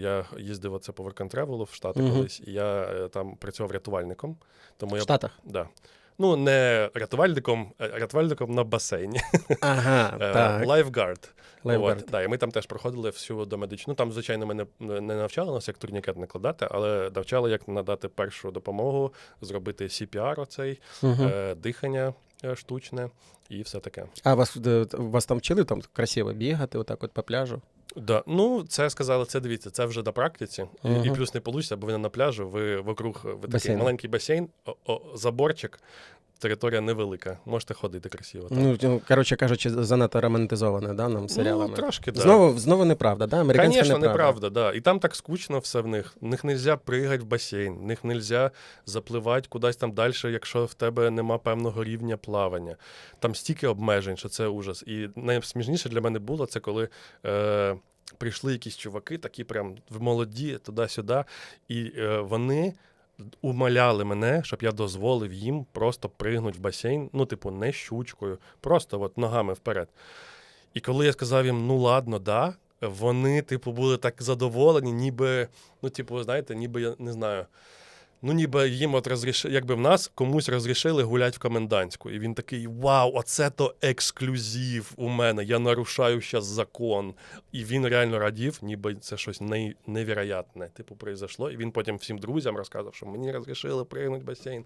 Я їздив оце по Work and Travel в Штати Мгм. колись, і я е, там працював рятувальником. Тому В я Штатах. Да. Ну, не рятувальником, а рятувальником на басейні. Ага, Е, так. Лайфгард. Лайфгард. От, да, і ми там теж проходили всю домедичну. Ну там, звичайно, ми не, навчали нас, як турнікет накладати, але навчали, як надати першу допомогу, зробити CPR оцей, Мгм. е, дихання е, штучне і все таке. А вас, е, вас там вчили там красиво бігати, отак от по пляжу? Да. Ну, це сказали, це дивіться, це вже на практиці. І, і плюс не вийде, бо ви не на пляжу, ви вокруг ви такий Басейн. маленький басейн, о, о, заборчик, територія невелика. Можете ходити красиво. там. Ну, ну, коротше кажучи, занадто романтизоване, да, нам серіалами. Ну, трошки, да. Знову, знову неправда, да? Американська Звісно, неправда. неправда, да. І там так скучно все в них. В них не можна пригати в басейн, в них не можна запливати кудись там далі, якщо в тебе нема певного рівня плавання. Там стільки обмежень, що це ужас. І найсмішніше для мене було це коли. Е- Прийшли якісь чуваки, такі прям в молоді, туди-сюди, і е, вони умоляли мене, щоб я дозволив їм просто пригнути в басейн, ну, типу, не щучкою, просто от ногами вперед. І коли я сказав їм, ну ладно, да, вони, типу, були так задоволені, ніби, ну, типу, знаєте, ніби я не знаю. Ну, ніби їм от розрішили, якби в нас комусь розрішили гуляти в комендантську. І він такий: Вау, оце то ексклюзив у мене. Я нарушаю зараз закон. І він реально радів, ніби це щось не, невероятне, типу, произошло. І він потім всім друзям розказав, що мені розрішили пригнути басейн.